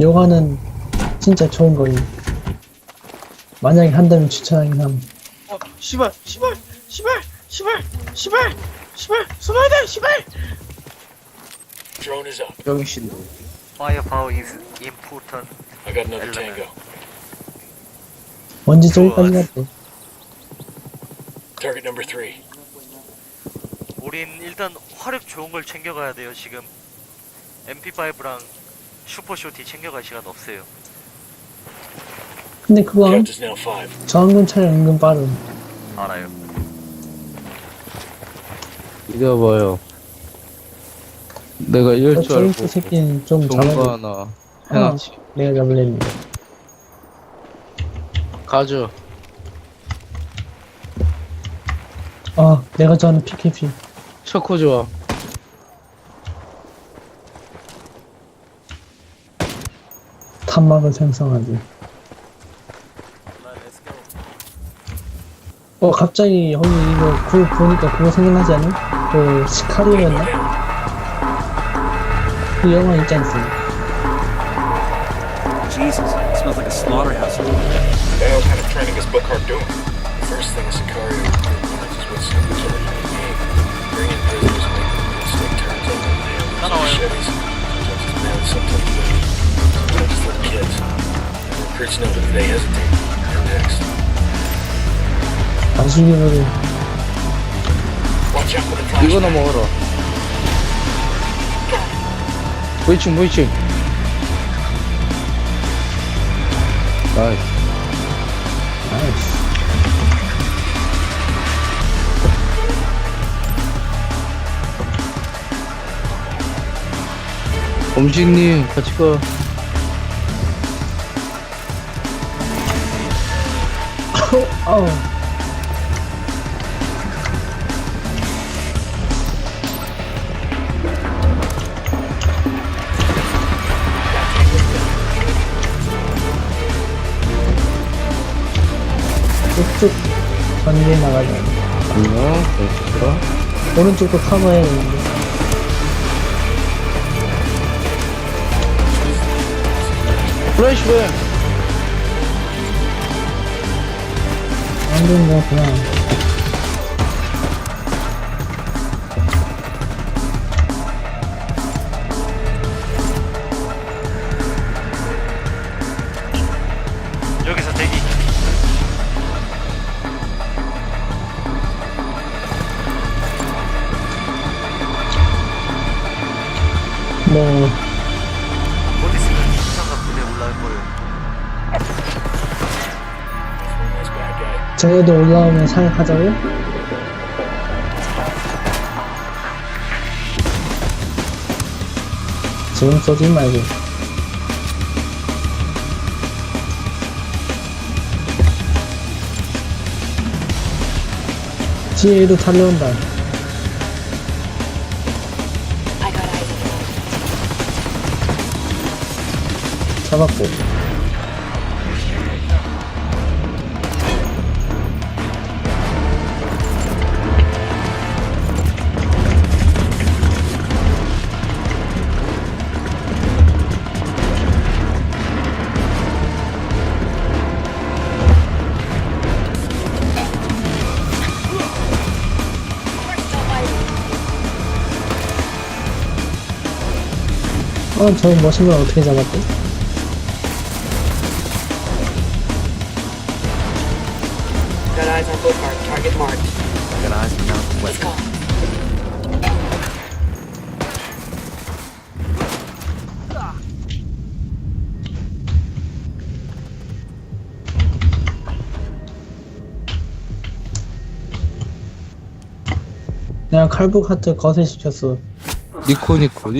요가는 진짜 좋은 거임. 만약에 한다면 추천하긴 함. 어, 씨발, 씨발, 씨발, 씨발, 씨발, 씨발, 숨어야 돼, 씨발. Drone is up. 병신도. Firepower is important. I got another tango. 언제 저기까지 갔대? Target number three. 우린 일단 화력 좋은 걸 챙겨가야 돼요 지금. MP5랑 슈퍼쇼티 챙겨갈 시간 없어요. 근데 그거 Count is now five. 저항군 차량 은근 빠름. 알아요. 이거 뭐요? 내가 이럴 저줄 알고 저기 새끼는 좀 좋은 거 잡아야 하나 해놨지. 내가 잡을랬는데. 가져. 아, 내가 좋아하는 PKP. 셔코 좋아. 탄막을 생성하지. 어, 갑자기 거기 이거 그거 보니까 그거 생각나지 않아? 그 시카리오였나? 그 영화 있지 않습니까? Jesus, it smells like a slaughterhouse. The hell kind of training is Bookhart doing? The first thing Sicario And recruits know that if they hesitate, they're next. 나중에는 Watch out for the flash. 이거나 먹어라. 무이층 무이층. 나이스. 아이씨. 음식님 같이 가. 아우. 쭉쭉 전개 나가자. 안녕. 됐어. 오른쪽도 커버해야 되는데. 플래시뱅. 안 되는 거 그냥. 여기서 대기. 뭐, 저희도 올라오면 사격하자고요? 지금 쏘지 말고. 뒤에도 달려온다. 잡았고. 어, 저 머신을 어떻게 잡았대? Got eyes on Bookhart. Target marked. I got eyes on Mountain Let's West. go. 내가 칼북 하트 거세 시켰어. 니코 니코.